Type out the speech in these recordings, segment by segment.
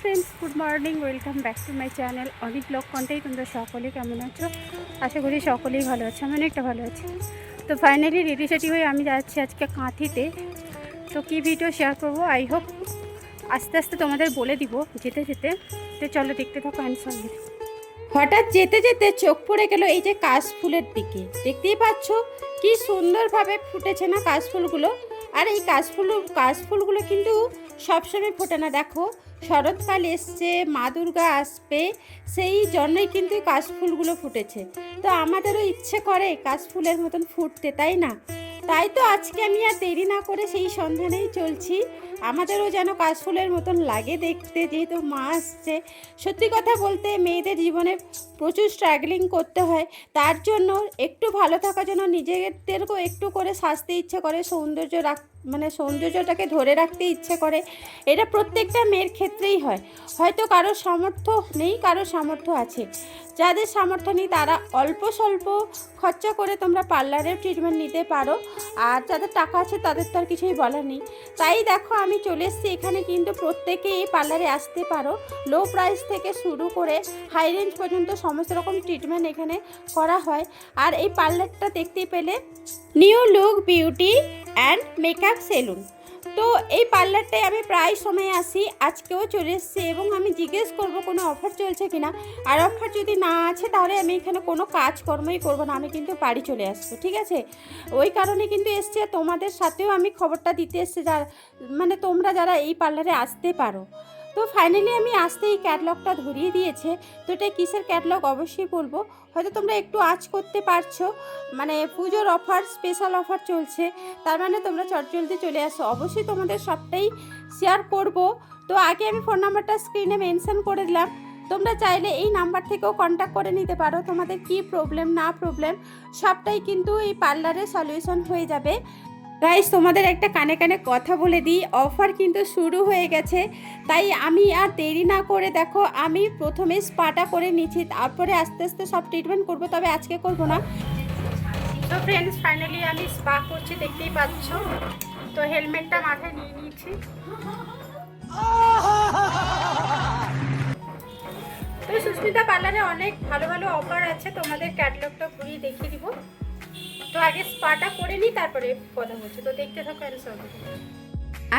Friends good morning welcome back to my channel অনেক blog কন্টেই তোমরা সকলে কেমন আছো? আশা করি সকলেই ভালো আছে আমি অনেকটা ভালো আছি। তো ফাইনালি রেডি সেটি হয়ে আমি যাচ্ছি আজকে কাঁথিতে। তো কী ভিডিও শেয়ার করব? আই হোপ আস্তে আস্তে তোমাদের বলে দিব, যেতে যেতে। তো চলো দেখতে থাকো অ্যান্ড সঙ্গে হঠাৎ যেতে যেতে চোখ পড়ে গেল এই যে কাশফুলের দিকে। দেখতেই পাচ্ছ, কি সুন্দরভাবে ফুটেছে না কাশফুলগুলো? আর এই কাশফুল কাশফুলগুলো কিন্তু সবসময় ফোটে না। দেখো, শরৎকাল এসছে, মা দুর্গা আসবে, সেই জন্যই কিন্তু কাশফুলগুলো ফুটেছে। তো আমাদেরও ইচ্ছে করে কাশফুলের মতন ফুটতে, তাই না? তাই তো আজকে আমি আর দেরি না করে সেই সন্ধানেই চলছি। আমাদেরও যেন কাশফুলের মতন লাগে দেখতে, যেহেতু মা আসছে। সত্যি কথা বলতে মেয়েদের জীবনে প্রচুর স্ট্রাগলিং করতে হয়। তার জন্য একটু ভালো থাকার জন্য নিজেদেরকেও একটু করে সাজতে ইচ্ছে করে, সৌন্দর্য রাখ মানে সৌন্দর্যটাকে ধরে রাখতে ইচ্ছে করে, এটা প্রত্যেকটা মেয়ের ক্ষেত্রেই হয়। হয়তো কারোর সামর্থ্য নেই কারোর সামর্থ্য আছে। যাদের সামর্থ্য নেই, তারা অল্প স্বল্প খরচা করে তোমরা পার্লারের ট্রিটমেন্ট নিতে পারো। আর যাদের টাকা আছে, তাদের তো আর কিছুই বলার নেই। তাই দেখো, আমি চলে এসেছি। এখানে কিন্তু প্রত্যেকেই এই পার্লারে আসতে পারো। লো প্রাইস থেকে শুরু করে হাই রেঞ্জ পর্যন্ত সমস্ত রকম ট্রিটমেন্ট এখানে করা হয়। আর এই পার্লারটা দেখতে পেলে new look beauty and makeup salon. তো এই পার্লারটায় আমি প্রায় সময় আসি, আজকেও চলে এসেছি এবং আমি জিজ্ঞেস করব কোনো অফার চলছে কি না আর অফার যদি না আছে তাহলে আমি এখানে কোনো কাজকর্মই করব না, আমি কিন্তু বাড়ি চলে আসব, ঠিক আছে? ওই কারণে কিন্তু এসছে তোমাদের সাথেও আমি খবরটা দিতে এসছি যা মানে তোমরা যারা এই পার্লারে আসতে পারো। তো ফাইনালি আমি আসতে এই ক্যাটলগটা ধরিয়ে দিয়েছে। তো এটা কিসের ক্যাটলগ অবশ্যই বলব। হয়তো তোমরা একটু আজ করতে পারছ। মানে পুজোর অফার স্পেশাল অফার চলছে। তার মানে তোমরা চটজলদি চলে আসো। অবশ্যই তোমাদের সবটাই শেয়ার করব। তো আগে আমি ফোন নাম্বারটা স্ক্রিনে মেনশন করে দিলাম। তোমরা চাইলে এই নাম্বার থেকেও কন্ট্যাক্ট করে নিতে পারো। তোমাদের কি প্রবলেম না প্রবলেম সবটাই কিন্তু এই পার্লারে সলিউশন হয়ে যাবে। গাইস তোমাদের একটা কানে কানে কথা বলে দিই অফার কিন্তু শুরু হয়ে গেছে। তাই আমি আর দেরি না করে দেখো, আমি প্রথমে স্পাটা করে নিচ্ছি, তারপরে আস্তে আস্তে সব ট্রিটমেন্ট করব, তবে আজকে করব না। তো ফ্রেন্ডস ফাইনালি আমি স্পা করছি, দেখতেই পাচ্ছ। তো হেলমেটটা মাথায় নিয়ে নিয়েছি। তো সুস্মিতা পার্লারে অনেক ভালো ভালো অফার আছে, তোমাদের ক্যাটালগটা ঘুরিয়ে দেখিয়ে দিব। তো আগে স্পাটা করে নিই তারপরে কথা বলছি। তো দেখতে থাকো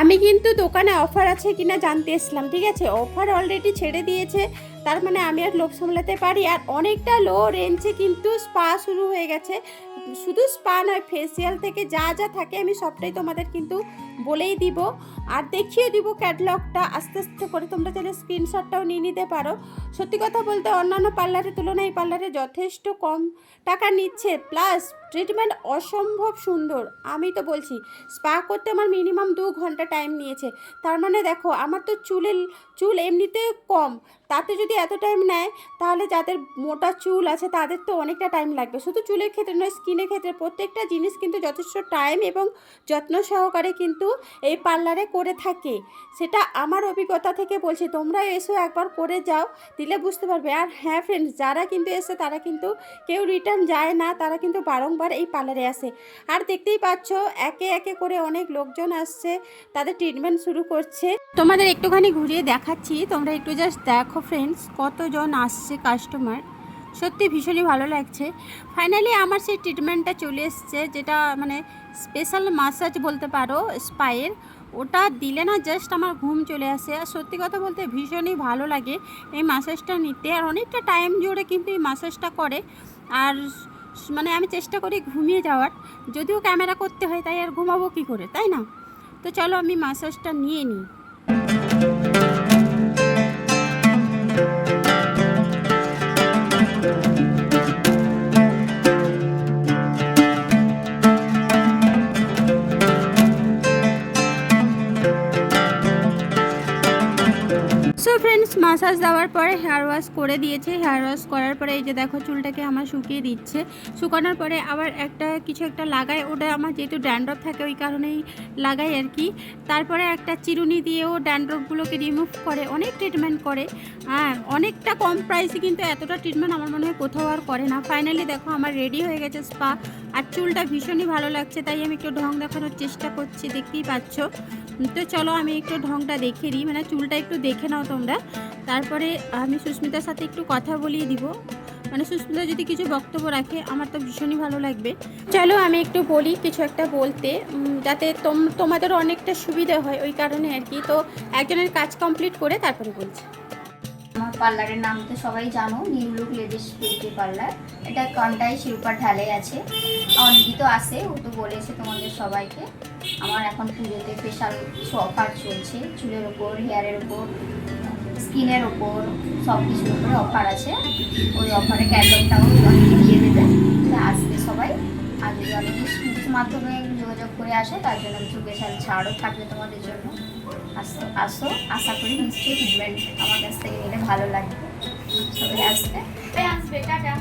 আমি কিন্তু দোকানে অফার আছে কিনা জানতে এসলাম ঠিক আছে? অফার অলরেডি ছেড়ে দিয়েছে, তার মানে আমি আর লোভ সামলাতে পারি। আর অনেকটা লো রেঞ্জে কিন্তু স্পা শুরু হয়ে গেছে। শুধু স্পা নয় ফেসিয়াল থেকে যা যা থাকে আমি সবটাই তোমাদের কিন্তু বলেই দিব। আর দেখিয়ে দিব ক্যাটলগটা আস্তে আস্তে করে তোমরা চাইলে স্ক্রিনশটটাও নিয়ে নিতে পারো। সত্যি কথা বলতে অন্যান্য পার্লারের তুলনায় এই পার্লারে যথেষ্ট কম টাকা নিচ্ছে। প্লাস ট্রিটমেন্ট অসম্ভব সুন্দর, আমি তো বলছি। স্পা করতে আমার মিনিমাম দু ঘণ্টা টাইম নিয়েছে। তার মানে দেখো, আমার তো চুলের চুল এমনিতে কম। তাতে যদি এত টাইম নেয়, তাহলে যাদের মোটা চুল আছে, তাদের তো অনেকটা টাইম লাগবে। শুধু চুলের ক্ষেত্রে নয় স্কিনের ক্ষেত্রে প্রত্যেকটা জিনিস কিন্তু যথেষ্ট টাইম এবং যত্ন সহকারে কিন্তু এই পার্লারে করে থাকে। সেটা আমার অভিজ্ঞতা থেকে বলছি, তোমরা এসো একবার করে যাও, দিলে বুঝতে পারবে। আর হ্যাঁ ফ্রেন্ডস যারা কিন্তু এসে তারা কিন্তু কেউ রিটার্ন যায় না, তারা কিন্তু বারংবার এই পার্লারে আসে। আর দেখতেই পাচ্ছ, একে একে করে অনেক লোকজন আসছে, তাদের ট্রিটমেন্ট শুরু করছে। তোমাদের একটুখানি ঘুরিয়ে দেখাচ্ছি, তোমরা একটু জাস্ট দেখো ফ্রেন্ডস কতজন আসছে কাস্টমার সত্যি ভীষণই ভালো লাগছে। ফাইনালি আমার সেই ট্রিটমেন্টটা চলে এসছে, যেটা মানে স্পেশাল মাসাজ বলতে পারো স্পায়ের ওটা দিলে না জাস্ট আমার ঘুম চলে আসে। আর সত্যি কথা বলতে ভীষণই ভালো লাগে এই মাসাজটা নিতে। আর অনেকটা টাইম জুড়ে কিন্তু এই মাসাজটা করে। আর মানে আমি চেষ্টা করি ঘুমিয়ে যাওয়ার। যদিও ক্যামেরা করতে হয়, তাই আর ঘুমাবো কী করে, তাই না? তো চলো আমি মাসাজটা নিয়ে নিই। মাসাজ দেওয়ার পরে হেয়ার ওয়াশ করে দিয়েছে। হেয়ার ওয়াশ করার পরে এই যে দেখো চুলটাকে আমার শুকিয়ে দিচ্ছে। শুকানোর পরে আবার একটা কিছু একটা লাগায় ওটা আমার যেহেতু ড্যান্ড্রফ থাকে ওই কারণেই লাগাই আর কি। তারপরে একটা চিরুনি দিয়েও ড্যান্ড্রফগুলোকে রিমুভ করে, অনেক ট্রিটমেন্ট করে। হ্যাঁ অনেকটা কম প্রাইসে কিন্তু এতটা ট্রিটমেন্ট আমার মনে হয় কোথাও আর করে না। ফাইনালি দেখো আমার রেডি হয়ে গেছে স্পা আর চুলটা ভীষণই ভালো লাগছে, তাই আমি একটু ঢং দেখানোর চেষ্টা করছি, দেখতেই পাচ্ছ। তো চলো আমি একটু ঢংটা দেখে দিই মানে চুলটা একটু দেখে নাও তোমরা। তারপরে আমি সুস্মিতার সাথে একটু কথা বলিয়ে দিব। মানে সুস্মিতা যদি কিছু বক্তব্য রাখে, আমার তো ভীষণই ভালো লাগবে। চলো আমি একটু বলি কিছু একটা বলতে। যাতে তোম তোমাদের অনেকটা সুবিধা হয় ওই কারণে আর কি। তো একজনের কাজ কমপ্লিট করে তারপরে বলছি। আমার পার্লারের নাম তো সবাই জানো new look ladies beauty parlour. এটা কন্টাই শিল্পার ঢালে আছে। অনেকই তো আসে ও তো বলেছে তোমাদের সবাইকে। আমার এখন পুজোতে স্পেশাল অফার চলছে, চুলের ওপর হেয়ারের ওপর। স্কিনের ওপর সব কিছুর উপরে অফার আছে। ওই অফারে ক্যাটলগটাও অনেকে দিয়ে দেবে। আসবে সবাই। আর যদি অনেকে কিছু মাধ্যমে যোগাযোগ করে আসে তার জন্য কিছু স্পেশাল ছাড়ও থাকবে তোমাদের জন্য। আসো আসো আশা করি নিশ্চয়ই ট্রিটমেন্ট আমার কাছ থেকে নিলে ভালো লাগবে। সবাই আসবে। আসবে টাটা।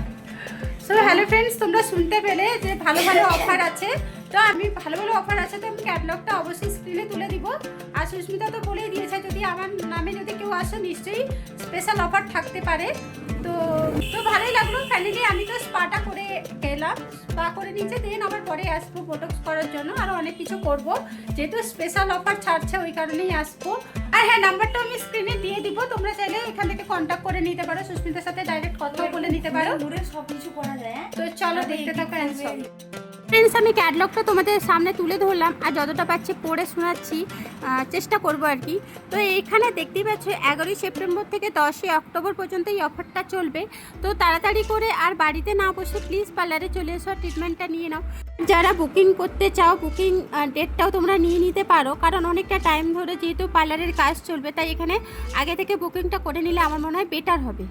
সো হ্যালো ফ্রেন্ডস তোমরা শুনতে পেলে যে ভালো ভালো অফার আছে। তো আমি ভালো ভালো অফার আছে তো আমি ক্যাটলগটা অবশ্যই স্ক্রিনে তুলে দিব। আর সুস্মিতা তো বলেই দিয়েছে যদি আমার নামে যদি কেউ আসে নিশ্চয়ই স্পেশাল অফার থাকতে পারে। তো তো ভালোই লাগল। ফাইনালি আমি তো স্পাটা করে গেলাম স্পা করে নিচে দেন আবার পরে আসব বোটক্স করার জন্য। আরও অনেক কিছু করব। যেহেতু স্পেশাল অফার ছাড়ছে ওই কারণেই আসব। আর হ্যাঁ নাম্বারটা আমি স্ক্রিনে দিয়ে দিব। তোমরা চাইলে এখান থেকে কন্ট্যাক্ট করে নিতে পারো। সুস্মিতার সাথে ডাইরেক্ট কথাও বলে নিতে পারো। দূরে সব কিছু করা যায় হ্যাঁ? তো চলো দেখতে থাকো ফ্রেন্ডস আমি ক্যাটলগটা তোমাদের সামনে তুলে ধরলাম আর যতটা পাচ্ছি পড়ে শোনাচ্ছি চেষ্টা করব আর কি। তো এইখানে দেখতেই পাচ্ছ, এগারোই সেপ্টেম্বর থেকে দশই অক্টোবর পর্যন্ত এই অফারটা চলবে। তো তাড়াতাড়ি করে আর বাড়িতে না বসে প্লিজ পার্লারে চলে এসো ট্রিটমেন্টটা নিয়ে নাও। যারা বুকিং করতে চাও বুকিং ডেটটাও তোমরা নিয়ে নিতে পারো, কারণ অনেকটা টাইম ধরে যেহেতু পার্লারের কাজ চলবে, তাই এখানে আগে থেকে বুকিংটা করে নিলে আমার মনে হয় বেটার হবে।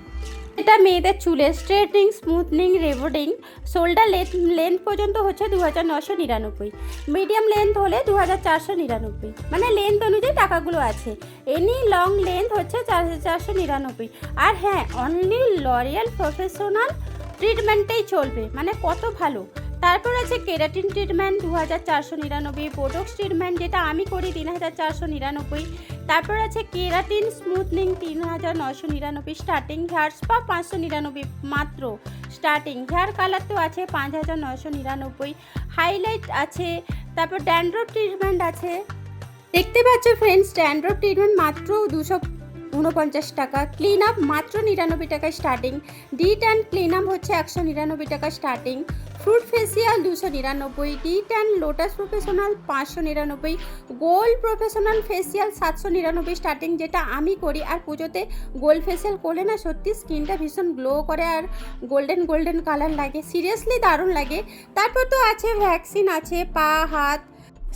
এটা মেয়েদের চুলের straightening smoothening rebonding shoulder length পর্যন্ত হচ্ছে দু হাজার নশো নিরানব্বই। মিডিয়াম লেন্থ হলে দু হাজার চারশো নিরানব্বই। মানে লেন্থ অনুযায়ী টাকাগুলো আছে। এনি লং লেন্থ হচ্ছে চার হাজার চারশো নিরানব্বই। আর হ্যাঁ অনলি লরিয়াল প্রফেশনাল ট্রিটমেন্টেই চলবে। মানে কত ভালো। তারপর আছে কেরাটিন ট্রিটমেন্ট দু হাজার চারশো নিরানব্বই। বোটক্স ট্রিটমেন্ট যেটা আমি করি তিন হাজার চারশো নিরানব্বই। তারপর আছে কেরাটিন স্মুথনিং তিন হাজার নশো নিরানব্বই স্টার্টিং হেয়ার স্পা পাঁচশো নিরানব্বই মাত্র। স্টার্টিং হেয়ার কালার তো আছে পাঁচ হাজার নশো নিরানব্বই। হাইলাইট আছে, তারপর ড্যান্ড্রপ ট্রিটমেন্ট আছে। দেখতে পাচ্ছ ফ্রেন্ডস ড্যান্ড্রপ ট্রিটমেন্ট মাত্র দুশো উনপঞ্চাশ টাকা। ক্লিন আপ মাত্র নিরানব্বই টাকা স্টার্টিং ডিট অ্যান্ড ক্লিন আপ হচ্ছে একশো নিরানব্বই টাকা স্টার্টিং ফ্রুট ফেসিয়াল দুশো নিরানব্বই। ডিট অ্যান্ড লোটাস প্রফেশনাল পাঁচশো নিরানব্বই। গোল্ড প্রফেশনাল ফেসিয়াল সাতশো নিরানব্বই স্টার্টিং যেটা আমি করি। আর পুজোতে গোল্ড ফেসিয়াল করলে না সত্যি স্কিনটা ভীষণ গ্লো করে আর গোল্ডেন গোল্ডেন কালার লাগে। সিরিয়াসলি দারুণ লাগে। তারপর তো আছে ভ্যাকসিন আছে, পা, হাত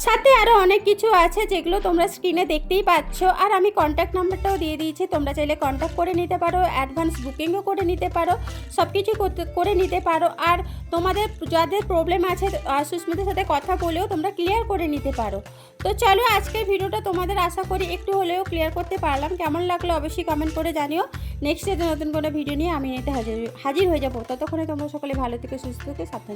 সাথে আরও অনেক কিছু আছে যেগুলো তোমরা স্ক্রিনে দেখতেই পাচ্ছ। আর আমি কন্ট্যাক্ট নাম্বারটাও দিয়ে দিয়েছি। তোমরা চাইলে কন্ট্যাক্ট করে নিতে পারো অ্যাডভান্স বুকিংও করে নিতে পারো সব কিছু করে নিতে পারো। আর তোমাদের যাদের প্রবলেম আছে সুস্মিতার সাথে কথা বলেও তোমরা ক্লিয়ার করে নিতে পারো। তো চলো আজকের ভিডিওটা তোমাদের আশা করি একটু হলেও ক্লিয়ার করতে পারলাম। কেমন লাগল অবশ্যই কমেন্ট করে জানিও। নেক্সট ডে নতুন কোনো ভিডিও নিয়ে আমি এতে হাজির হাজির হয়ে যাব। ততক্ষণে তোমরা সকলে ভালো থেকে সুস্থ থেকে সাবধানে